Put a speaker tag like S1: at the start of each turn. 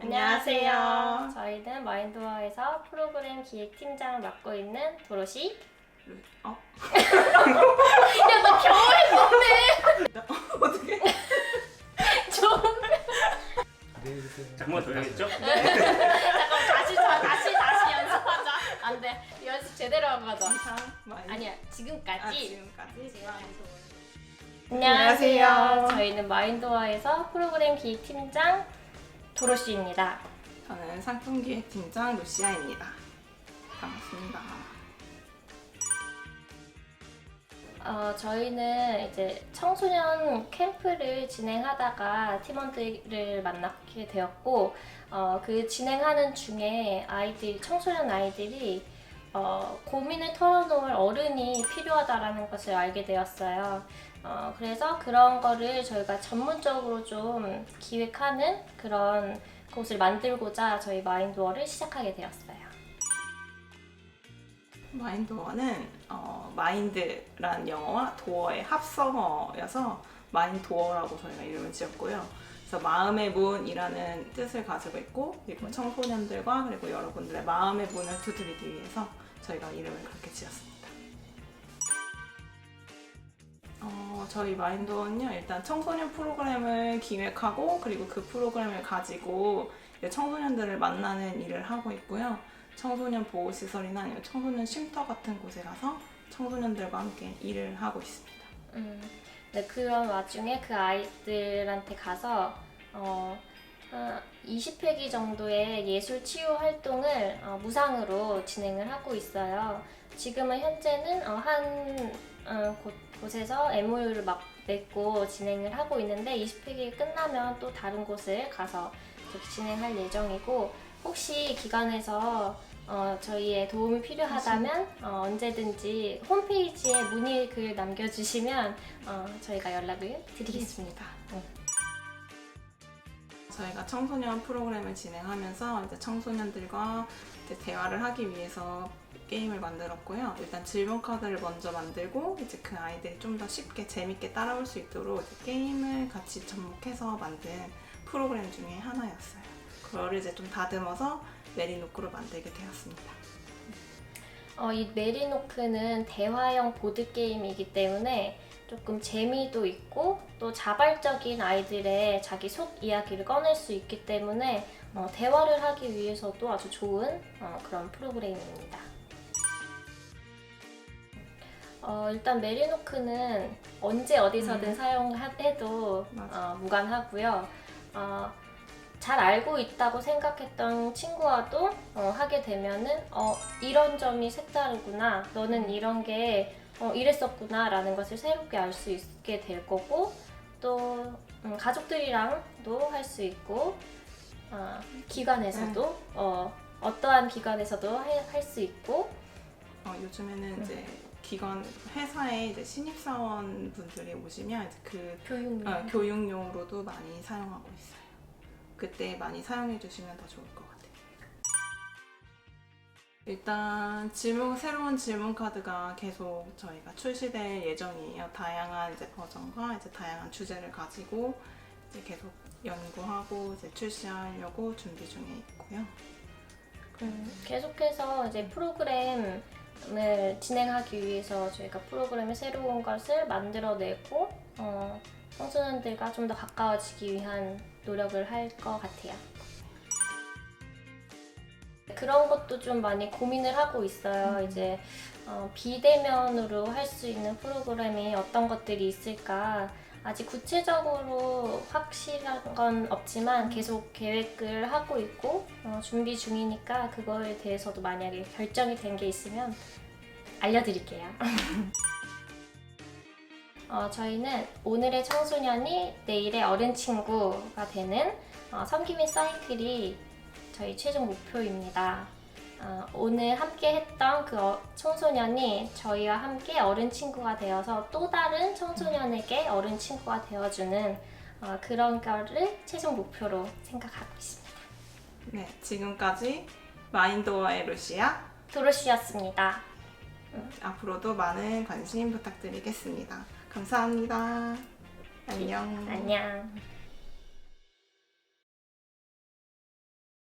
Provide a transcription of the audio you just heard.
S1: 안녕하세요.
S2: 저희는 마인드워에서 프로그램 기획팀장을 맡고 있는 도로시.
S1: 어?
S2: 야, 너 겨울에
S1: 어떻게?
S2: 좀.
S3: 잠깐만 더 해야겠죠?
S2: 잠깐 다시 다- 다시 다시 연습하자. 안 돼. 연습 제대로 하고 가자. 아니야, 지금까지.
S1: 아, 지금까지.
S2: 안녕하세요.
S1: 안녕하세요.
S2: 저희는 마인드워에서 프로그램 기획팀장 도로시입니다.
S1: 저는 상품기획 팀장 루시아입니다. 반갑습니다.
S2: 어, 저희는 이제 청소년 캠프를 진행하다가 팀원들을 만나게 되었고, 어, 그 진행하는 중에 아이들, 청소년 아이들이 어, 고민을 털어놓을 어른이 필요하다라는 것을 알게 되었어요. 어, 그래서 그런 거를 저희가 전문적으로 좀 기획하는 그런 곳을 만들고자 저희 마인드워를 시작하게 되었어요.
S1: 마인도어는 어, 마인드란 영어와 도어의 합성어여서 마인도어라고 저희가 이름을 지었고요. 그래서 마음의 문이라는 뜻을 가지고 있고 그리고 청소년들과 그리고 여러분들의 마음의 문을 두드리기 위해서 저희가 이름을 그렇게 지었습니다. 어, 저희 마인도어는요 일단 청소년 프로그램을 기획하고 그리고 그 프로그램을 가지고 청소년들을 만나는 일을 하고 있고요. 청소년 보호시설이나 청소년 쉼터 같은 곳에 가서 청소년들과 함께 일을 하고 있습니다.
S2: 음, 네, 그런 와중에 그 아이들한테 가서 어, 한 20회기 정도의 예술 치유 활동을 어, 무상으로 진행을 하고 있어요. 지금은 현재는 어, 한 어, 곳, 곳에서 MOU를 막 맺고 진행을 하고 있는데 20회기 끝나면 또 다른 곳을 가서 진행할 예정이고 혹시 기관에서 어, 저희의 도움이 필요하다면 어, 언제든지 홈페이지에 문의 글 남겨주시면 어, 저희가 연락을 드리겠습니다. 응.
S1: 저희가 청소년 프로그램을 진행하면서 이제 청소년들과 이제 대화를 하기 위해서 게임을 만들었고요. 일단 질문 카드를 먼저 만들고 이제 그 아이들이 좀 더 쉽게 재밌게 따라올 수 있도록 게임을 같이 접목해서 만든 프로그램 중에 하나였어요. 그거를 이제 좀 다듬어서 메리노크로 만들게 되었습니다.
S2: 어, 이 메리노크는 대화형 보드 게임이기 때문에 조금 재미도 있고 또 자발적인 아이들의 자기 속 이야기를 꺼낼 수 있기 때문에 어, 대화를 하기 위해서도 아주 좋은 어, 그런 프로그램입니다. 어, 일단 메리노크는 언제 어디서든
S1: 음.
S2: 사용해도. 어, 무관하고요. 어, 잘 알고 있다고 생각했던 친구와도 어, 하게 되면은 어, 이런 점이 색다르구나. 너는 이런 게 어, 이랬었구나. 라는 것을 새롭게 알 수 있게 될 거고 또 음, 가족들이랑도 할 수 있고 어, 기관에서도 어, 어떠한 기관에서도 할 수 있고
S1: 어, 요즘에는
S2: 음.
S1: 이제 기관 회사에 이제 신입사원 분들이 오시면 그
S2: 교육용
S1: 어, 교육용으로도 많이 사용하고 있어요. 그때 많이 사용해 주시면 더 좋을 것 같아요. 일단 질문 새로운 질문 카드가 계속 저희가 출시될 예정이에요. 다양한 이제 버전과 이제 다양한 주제를 가지고 이제 계속 연구하고 이제 출시하려고 준비 중에 있고요.
S2: 음, 계속해서 이제 프로그램을 진행하기 위해서 저희가 프로그램의 새로운 것을 만들어내고 어, 청소년들과 좀 더 가까워지기 위한 노력을 할 것 같아요. 그런 것도 좀 많이 고민을 하고 있어요.
S1: 음.
S2: 이제 어, 비대면으로 할 수 있는 프로그램이 어떤 것들이 있을까 아직 구체적으로 확실한 건 없지만 계속 계획을 하고 있고 어, 준비 중이니까 그거에 대해서도 만약에 결정이 된 게 있으면 알려드릴게요. 어, 저희는 오늘의 청소년이 내일의 어른 친구가 되는 어, 섬김의 사이클이 저희 최종 목표입니다. 어, 오늘 함께 했던 그 어- 청소년이 저희와 함께 어른 친구가 되어서 또 다른 청소년에게 어른 친구가 되어주는 어, 그런 거를 최종 목표로 생각하고 있습니다.
S1: 네, 지금까지 마인도어의 루시아
S2: 도로시였습니다.
S1: 앞으로도 많은 관심 부탁드리겠습니다. 감사합니다. 안녕.
S2: 안녕.